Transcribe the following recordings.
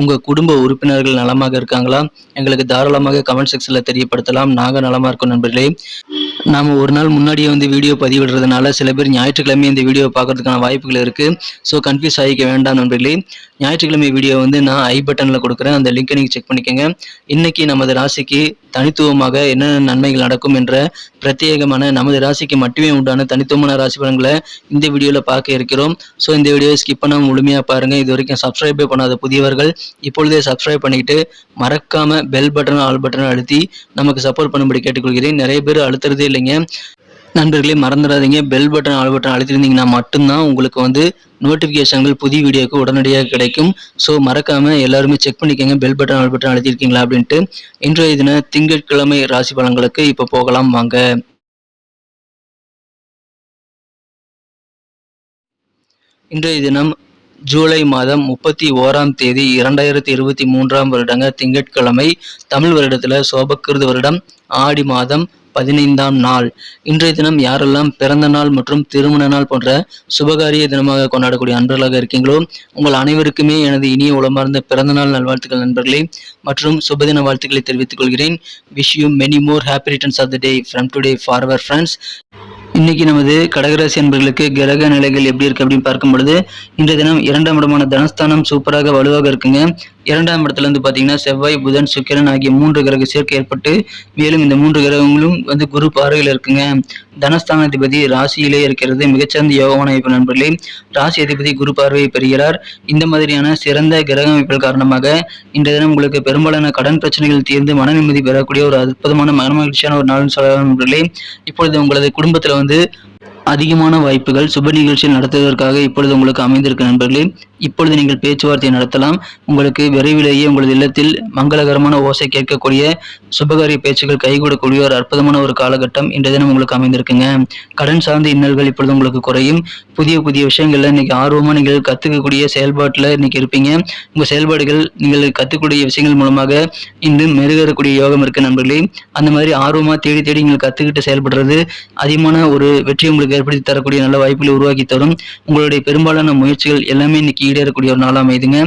உங்க குடும்ப உறுப்பினர்கள் நலமாக இருக்காங்களா? எங்களுக்கு தாராளமாக கமெண்ட் செக்ஷன்ல தெரியப்படுத்தலாம். நாங்க நலமா இருக்கோம் நண்பர்களே. நாம ஒரு நாள் முன்னாடியே வந்து வீடியோ பதிவிடுறதுனால சில பேர் ஞாயிற்றுக்கிழமை இந்த வீடியோ பார்க்கறதுக்கான வாய்ப்புகள் இருக்கு. ஸோ கன்ஃபியூஸ் ஆகிக்க வேண்டாம் நண்பர்களே. ஞாயிற்றுக்கிழமை வீடியோ வந்து நான் ஐ பட்டன்ல கொடுக்குறேன். அந்த லிங்கை நீங்க செக் பண்ணிக்கோங்க. இன்னைக்கு நமது ராசிக்கு தனித்துவமாக என்னென்ன நன்மைகள் நடக்கும் என்ற பிரத்யேகமான நமது ராசிக்கு மட்டுமே உண்டான தனித்துவமான ராசி பலன்களை இந்த வீடியோவில் பார்க்க இருக்கிறோம். ஸோ இந்த வீடியோவை ஸ்கிப் பண்ணாமல் முழுமையாக பாருங்கள் இது வரைக்கும் சப்ஸ்கிரைபே பண்ணாத புதியவர்கள் இப்பொழுதே சப்ஸ்கிரைப் பண்ணிக்கிட்டு மறக்காம பெல் பட்டன் ஆல் பட்டன் அழுத்தி நமக்கு சப்போர்ட் பண்ணும்படி கேட்டுக்கொள்கிறேன். நிறைய பேர் அழுத்துறதே இல்லைங்க. நண்பர்களே மறந்துடாதீங்க. பெல் பட்டன் ஆல் பட்டன் அழுத்திருந்தீங்கன்னா மட்டும்தான் உங்களுக்கு வந்து நோட்டிஃபிகேஷன்கள் புதிய வீடியோக்கு உடனடியாக கிடைக்கும். ஸோ மறக்காமல் எல்லாருமே செக் பண்ணிக்கோங்க. பெல் பட்டன் ஆல் பட்டன் அழுத்திருக்கீங்களா அப்படின்ட்டு. இன்றைய தின திங்கட்கிழமை ராசி பலன்களுக்கு இப்போ போகலாம். வாங்க. இன்றைய தினம் ஜூலை மாதம் முப்பத்தி ஓராம் தேதி இரண்டாயிரத்தி இருபத்தி மூன்றாம் வருடங்க திங்கட்கிழமை தமிழ் வருடத்தில் சோபக்கிருது வருடம் ஆடி மாதம் பதினைந்தாம் நாள். இன்றைய தினம் யாரெல்லாம் பிறந்த நாள் மற்றும் திருமண நாள் போன்ற சுபகாரிய தினமாக கொண்டாடக்கூடிய அன்பர்களாக இருக்கீங்களோ உங்கள் அனைவருக்குமே எனது இனிய உளமார்ந்த பிறந்த நாள் நல்வாழ்த்துக்கள் நண்பர்களே மற்றும் சுபதின வாழ்த்துக்களை தெரிவித்துக் கொள்கிறேன். Wish you many more happy returns of the day from today for our friends இன்னைக்கு நமது கடகராசி அன்பர்களுக்கு கிரக நிலைகள் எப்படி இருக்கு அப்படின்னு பார்க்கும் பொழுது இன்றைய தினம் இரண்டாம் இடமான தனஸ்தானம் சூப்பராக வலுவாக இருக்குங்க. இரண்டாம் இடத்துல வந்து பார்த்தீங்கன்னா செவ்வாய் புதன் சுக்கிரன் ஆகிய மூன்று கிரக சேர்க்கை ஏற்பட்டு மேலும் இந்த மூன்று கிரகங்களும் வந்து குரு பார்வையில் இருக்குங்க. தனஸ்தானாதிபதி ராசியிலே இருக்கிறது. மிகச்சிறந்த யோகமான அமைப்பு நண்பர்களே ராசி அதிபதி குரு பார்வையை பெறுகிறார். இந்த மாதிரியான சிறந்த கிரக அமைப்புகள் காரணமாக இன்றைய தினம் உங்களுக்கு பெரும்பாலான கடன் பிரச்சனைகள் தீர்ந்து மன நிம்மதி பெறக்கூடிய ஒரு அற்புதமான மன மகிழ்ச்சியான ஒரு நாள் சொல்லலாம் நண்பர்களே. இப்பொழுது உங்களது குடும்பத்தில் வந்து அதிகமான வாய்ப்புகள் சுப நிகழ்ச்சியில் நடத்துவதற்காக இப்பொழுது உங்களுக்கு அமைந்திருக்க நண்பர்களே இப்பொழுது நீங்கள் பேச்சுவார்த்தை நடத்தலாம். உங்களுக்கு விரைவிலேயே உங்களது இல்லத்தில் மங்களகரமான ஓசை கேட்கக்கூடிய சுபகாரிய பேச்சுகள் கைகூடக்கூடிய ஒரு அற்புதமான ஒரு காலகட்டம் இன்றைய தினம் உங்களுக்கு அமைந்திருக்குங்க. கடன் சார்ந்த இன்னல்கள் இப்பொழுது உங்களுக்கு குறையும். புதிய புதிய விஷயங்கள்ல இன்னைக்கு ஆர்வமா நீங்கள் கத்துக்கக்கூடிய செயல்பாட்டுல இன்னைக்கு இருப்பீங்க. உங்க செயல்பாடுகள் நீங்கள் கத்துக்கூடிய விஷயங்கள் மூலமாக இன்று மெருகேறக்கூடிய யோகம் இருக்கு நண்பர்களே. அந்த மாதிரி ஆர்வமா தேடி தேடி நீங்கள் கத்துக்கிட்டு செயல்படுறது அதிகமான ஒரு வெற்றி உங்களுக்கு ஏற்படுத்தி தரக்கூடிய நல்ல வாய்ப்புகளை உருவாக்கி தரும். உங்களுடைய பெரும்பாலான முயற்சிகள் எல்லாமே இன்னைக்கு ஈடேறக்கூடிய ஒரு நாளாக அமைதுங்க.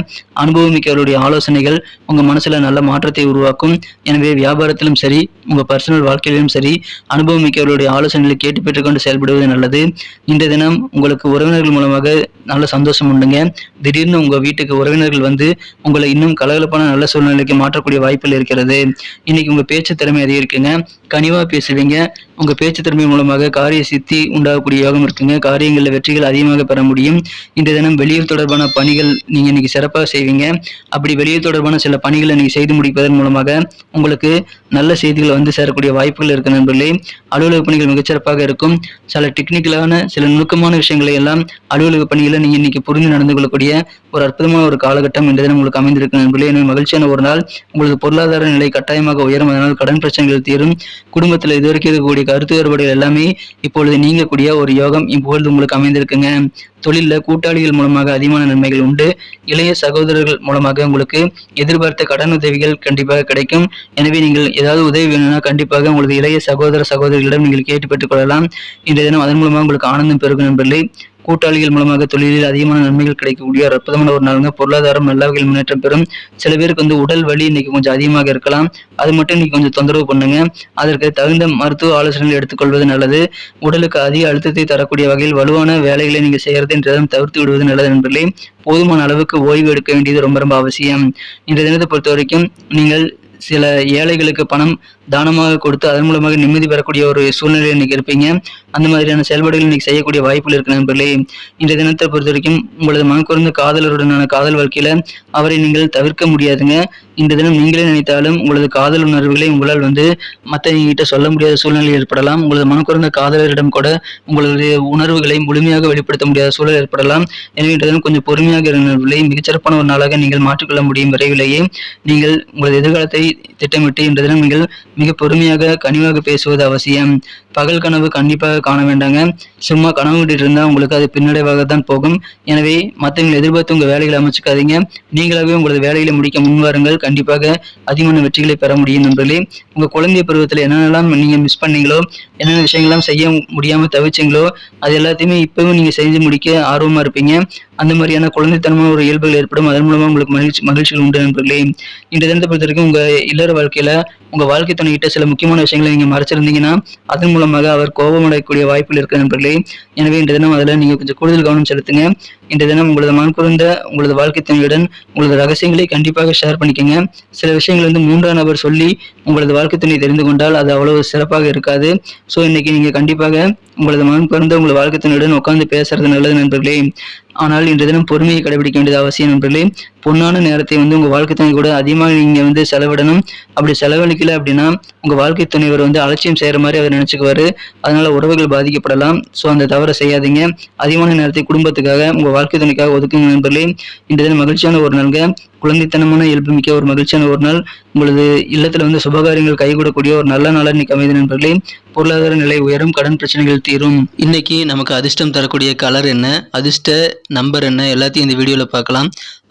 அனுபவமிக்கவருடைய ஆலோசனைகள் உங்க மனசுல நல்ல மாற்றத்தை உருவாக்கும். எனவே வியாபாரத்திலும் சரி உங்கள் பர்சனல் வாழ்க்கையிலும் சரி அனுபவமிக்கவருடைய ஆலோசனைகளை கேட்டு பெற்றுக்கொண்டு செயல்படுவது நல்லது. இந்த தினம் உங்களுக்கு உறவினர்கள் மூலமாக நல்ல சந்தோஷம் உண்டுங்க. திடீர்னு உங்கள் வீட்டுக்கு உறவினர்கள் வந்து உங்களை இன்னும் கலகலப்பான நல்ல சூழ்நிலைக்கு மாற்றக்கூடிய வாய்ப்புகள் இருக்கிறது. இன்னைக்கு உங்கள் பேச்சு திறமை அதிகரிக்குங்க. கனிவாக பேசுவீங்க. உங்கள் பேச்சு திறமை மூலமாக காரிய சித்தி உண்டாகக்கூடிய யோகம் இருக்குங்க. காரியங்களில் வெற்றிகள் அதிகமாக பெற முடியும். இந்த தினம் வெளியில் தொடர்பான பணிகள் நீங்கள் இன்னைக்கு சிறப்பாக செய்வீங்க. அப்படி வெளியில் தொடர்பான சில பணிகளை நீங்கள் செய்து முடிப்பதன் மூலமாக உங்களுக்கு நல்ல செய்திகள் வந்து சேரக்கூடிய வாய்ப்புகள் இருக்கு நண்பர்களே. அலுவலக பணிகள் மிகச்சிறப்பாக இருக்கும். சில டெக்னிக்கலான சில நுணுக்கமான விஷயங்களை எல்லாம் அலுவலக பணிகளை நீங்க இன்னைக்கு புரிந்து நடந்து கொள்ளக்கூடிய ஒரு அற்புதமான ஒரு காலகட்டம் இந்த தினம் உங்களுக்கு அமைந்திருக்கு நண்பர்களே. எனவே மகிழ்ச்சியான ஒரு நாள் உங்களுக்கு பொருளாதார நிலை கட்டாயமாக உயரும் அதனால் கடன் பிரச்சனைகள் தீரும். குடும்பத்தில் இதுவரைக்கும் இருக்கக்கூடிய கருத்து வேறுபாடுகள் எல்லாமே இப்பொழுது நீங்கக்கூடிய ஒரு யோகம் இப்பொழுது உங்களுக்கு அமைந்திருக்குங்க. தொழிலில் கூட்டாளிகள் மூலமாக அதிகமான நன்மைகள் உண்டு. இளைய சகோதரர்கள் மூலமாக உங்களுக்கு எதிர்பார்த்த கடன் உதவிகள் கண்டிப்பாக கிடைக்கும். எனவே நீங்கள் ஏதாவது உதவி வேணும்னா கண்டிப்பாக உங்களது இளைய சகோதர சகோதரிகளிடம் நீங்கள் கேட்டு பெற்றுக்கொள்ளலாம் இன்றைய தினம் அதன் மூலமாக உங்களுக்கு ஆனந்தம் பெருகும் நண்பர்களே. கூட்டாளிகள் மூலமாக தொழிலில் அதிகமான நன்மைகள் கிடைக்கக்கூடிய ஒரு அற்புதமான ஒரு நாளுங்க. பொருளாதாரம் நல்ல வகையில் முன்னேற்றம் பெறும். சில பேருக்கு வந்து உடல் வலி இன்னைக்கு கொஞ்சம் அதிகமாக இருக்கலாம். அது மட்டும் இன்னைக்கு கொஞ்சம் தொந்தரவு பண்ணுங்க. அதற்கு தகுந்த மருத்துவ ஆலோசனைகள் எடுத்துக்கொள்வது நல்லது. உடலுக்கு அதிக அழுத்தத்தை தரக்கூடிய வகையில் வலுவான வேலைகளை நீங்க செய்யறதுன்றதும் தவிர்த்து விடுவது நல்லது நண்பர்களே. போதுமான அளவுக்கு ஓய்வு எடுக்க வேண்டியது ரொம்ப ரொம்ப அவசியம். இன்றைய தினத்தை பொறுத்த வரைக்கும் நீங்கள் சில ஏழைகளுக்கு பணம் தானமாக கொடுத்து அதன் மூலமாக நிம்மதி பெறக்கூடிய ஒரு சூழ்நிலை இன்னைக்கு இருப்பீங்க. அந்த மாதிரியான செயல்பாடுகள் இன்னைக்கு செய்யக்கூடிய வாய்ப்புகள் இருக்கு நண்பர்களே. இந்த தினத்தை பொறுத்த வரைக்கும் உங்களது மனக்குறந்த காதலருடனான காதல் வாழ்க்கையில அவரை நீங்கள் தவிர்க்க முடியாதுங்க. இந்த தினம் நீங்களே நினைத்தாலும் உங்களது காதல் உணர்வுகளை உங்களால் வந்து மற்றவங்க கிட்ட சொல்ல முடியாத சூழ்நிலை ஏற்படலாம். உங்களது மனக்குறந்த காதலரிடம் கூட உங்களது உணர்வுகளை முழுமையாக வெளிப்படுத்த முடியாத சூழல் ஏற்படலாம். எனவே இன்றைய தினம் கொஞ்சம் பொறுமையாக இருந்தவர்களை மிகச்சிறப்பான ஒரு நாளாக நீங்கள் மாற்றிக்கொள்ள முடியும் விரைவிலேயே. நீங்கள் உங்களது எதிர்காலத்தை திட்டமிட்டு இன்றைய தினம் நீங்கள் மிக பொறுமையாக கனிவாக பேசுவது அவசியம். பகல் கனவு கண்டிப்பாக காண வேண்டாங்க. சும்மா கனவு விட்டுட்டு இருந்தால் உங்களுக்கு அது பின்னடைவாக தான் போகும். எனவே மற்றவங்களை எதிர்பார்த்து உங்கள் வேலைகளை அமைச்சுக்காதீங்க. நீங்களாகவே உங்களது வேலைகளை முடிக்க முன்வாருங்கள் கண்டிப்பாக அதிகமான வெற்றிகளை பெற முடியும் நண்பர்களே. உங்கள் குழந்தை பருவத்தில் என்னென்னலாம் நீங்கள் மிஸ் பண்ணீங்களோ என்னென்ன விஷயங்கள்லாம் செய்ய முடியாமல் தவிச்சிங்களோ அது எல்லாத்தையுமே இப்போவும் நீங்கள் செஞ்சு முடிக்க ஆர்வமாக இருப்பீங்க. அந்த மாதிரியான குழந்தைத்தனமான ஒரு இயல்புகள் ஏற்படும். அதன் மூலமாக உங்களுக்கு மகிழ்ச்சி மகிழ்ச்சிகள் உண்டு நண்பர்களே. இந்த தினத்தை பொறுத்த வரைக்கும் உங்கள் இல்லற வாழ்க்கையில் உங்கள் வாழ்க்கை துணைகிட்ட சில முக்கியமான விஷயங்களை நீங்கள் மறைச்சிருந்தீங்கன்னா அதன் மூலமாக அவர் கோபமடையக்கூடிய வாய்ப்புகள் இருக்க நண்பர்களே. எனவே இந்த தினம் அதில் நீங்கள் கொஞ்சம் கூடுதல் கவனம் செலுத்துங்க. இந்த தினம் உங்களது மனக்குறந்த உங்களது வாழ்க்கை துணையுடன் உங்களது ரகசியங்களை கண்டிப்பாக ஷேர் பண்ணிக்கோங்க. சில விஷயங்கள் வந்து மூன்றாம் நபர் சொல்லி உங்களது வாழ்க்கை துணை தெரிந்து கொண்டால் அது அவ்வளவு சிறப்பாக இருக்காது. ஸோ இன்னைக்கு நீங்கள் கண்டிப்பாக உங்களது மனம் பிறந்த உங்களது வாழ்க்கை துணையுடன் உட்காந்து பேசுறது நல்லது நண்பர்களே. ஆனால் இன்று தினம் பொறுமையை கடைபிடிக்க வேண்டியது அவசியம் நண்பர்களே பொன்னான நேரத்தை வந்து உங்கள் வாழ்க்கை துணை கூட அதிகமாக நீங்கள் வந்து செலவிடணும். அப்படி செலவழிக்கல அப்படின்னா உங்கள் வாழ்க்கை துணைவர் வந்து அலட்சியம் செய்கிற மாதிரி அவர் நினச்சிக்குவார். அதனால் உறவுகள் பாதிக்கப்படலாம். ஸோ அந்த தவறை செய்யாதீங்க. அதிகமான நேரத்தை குடும்பத்துக்காக உங்கள் வாழ்க்கை துணைக்காக ஒதுக்குங்க நண்பர்களே. இன்றைய தினம் மகிழ்ச்சியான ஒரு நாளுங்க. குழந்தைத்தனமான இயல்பு மிக்க ஒரு மகிழ்ச்சியான ஒரு நாள். உங்களது இல்லத்தில் வந்து சுபகாரியங்கள் கைகூடக்கூடிய ஒரு நல்ல நாளாக இன்னைக்கு அமைதி நண்பர்களே பொருளாதார நிலை உயரும் கடன் பிரச்சனைகள் தீரும். இன்னைக்கு நமக்கு அதிர்ஷ்டம் தரக்கூடிய கலர் என்ன அதிர்ஷ்ட நம்பர் என்ன எல்லாத்தையும் இந்த வீடியோவில் பார்க்கலாம்.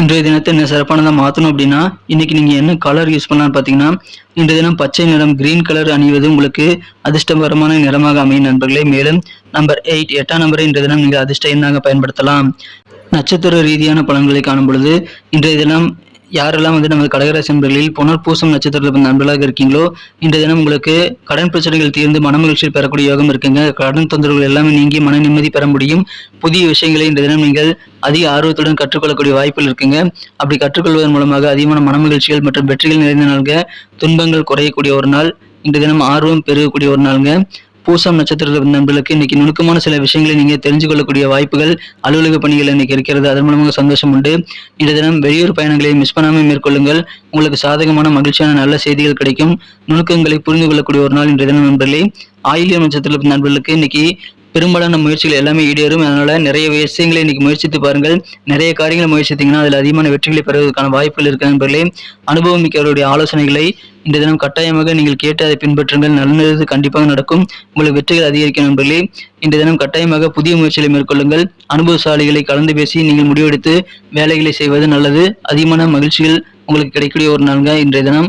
இன்றைய தினத்தை என்ன சிறப்பானதாக மாற்றணும் அப்படின்னா இன்னைக்கு நீங்கள் என்ன கலர் யூஸ் பண்ணலாம்னு பார்த்தீங்கன்னா இன்றைய தினம் பச்சை நிறம் கிரீன் கலர் அணிவது உங்களுக்கு அதிர்ஷ்டகரமான நிறமாக அமையும் நண்பர்களே. மேலும் நம்பர் எயிட் எட்டாம் நம்பரை இன்றைய தினம் நீங்கள் அதிர்ஷ்ட எண்ணாக பயன்படுத்தலாம். நட்சத்திர ரீதியான பலன்களை காணும் பொழுது இன்றைய தினம் யாரெல்லாம் வந்து நமது கடகராசி நண்பர்களில் புனர்பூசம் நட்சத்திரத்தில் நண்பர்களாக இருக்கீங்களோ இன்றைய தினம் உங்களுக்கு கடன் பிரச்சனைகள் தீர்ந்து மன மகிழ்ச்சியில் பெறக்கூடிய யோகம் இருக்குங்க. கடன் தொந்தரவுகள் எல்லாமே நீங்கி மன நிம்மதி பெற முடியும். புதிய விஷயங்களை இன்றைய தினம் நீங்கள் அதிக ஆர்வத்துடன் கற்றுக்கொள்ளக்கூடிய வாய்ப்புகள் இருக்குங்க. அப்படி கற்றுக்கொள்வதன் மூலமாக அதிகமான மன மகிழ்ச்சிகள் மற்றும் வெற்றிகள் நிறைந்த நாள்க துன்பங்கள் குறையக்கூடிய ஒரு நாள். இன்றைய தினம் ஆர்வம் பெருகக்கூடிய ஒரு நாளுங்க. பூசம் நட்சத்திர நண்பர்களுக்கு இன்னைக்கு நுணுக்கமான சில விஷயங்களை நீங்க தெரிஞ்சு கொள்ளக்கூடிய வாய்ப்புகள் அலுவலக பணிகள் இன்னைக்கு இருக்கிறது. அதன் மூலமாக சந்தோஷம் உண்டு. இந்த தினம் வெளியூர் பயணங்களை மிஸ் பண்ணாமல் மேற்கொள்ளுங்கள். உங்களுக்கு சாதகமான மகிழ்ச்சியான நல்ல செய்திகள் கிடைக்கும். நுணுக்கங்களை புரிந்து கொள்ளக்கூடிய ஒரு நாள் இன்றைய தினம் நண்பர்களே. ஆயிலியம் நட்சத்திர நண்பர்களுக்கு இன்னைக்கு பெரும்பாலான முயற்சிகள் எல்லாமே ஈடேறும். அதனால நிறைய விஷயங்களை இன்னைக்கு முயற்சித்து பாருங்கள். நிறைய காரியங்களை முயற்சித்தீங்கன்னா அதில் அதிகமான வெற்றிகளை பெறுவதற்கான வாய்ப்புகள் இருக்கு நண்பர்களே அனுபவம் மிக்கவருடைய ஆலோசனைகளை இந்த தினம் கட்டாயமாக நீங்கள் கேட்டு அதை பின்பற்றுங்கள். நல்லது கண்டிப்பாக நடக்கும். உங்களுக்கு வெற்றிகள் அதிகரிக்கும் நண்பர்களே இந்த தினம் கட்டாயமாக புதிய முயற்சிகளை மேற்கொள்ளுங்கள். அனுபவசாலிகளை கலந்து பேசி நீங்கள் முடிவெடுத்து வேலைகளை செய்வது நல்லது. அதிகமான மகிழ்ச்சிகள் உங்களுக்கு கிடைக்கக்கூடிய ஒரு நாளுங்க இன்றைய தினம்.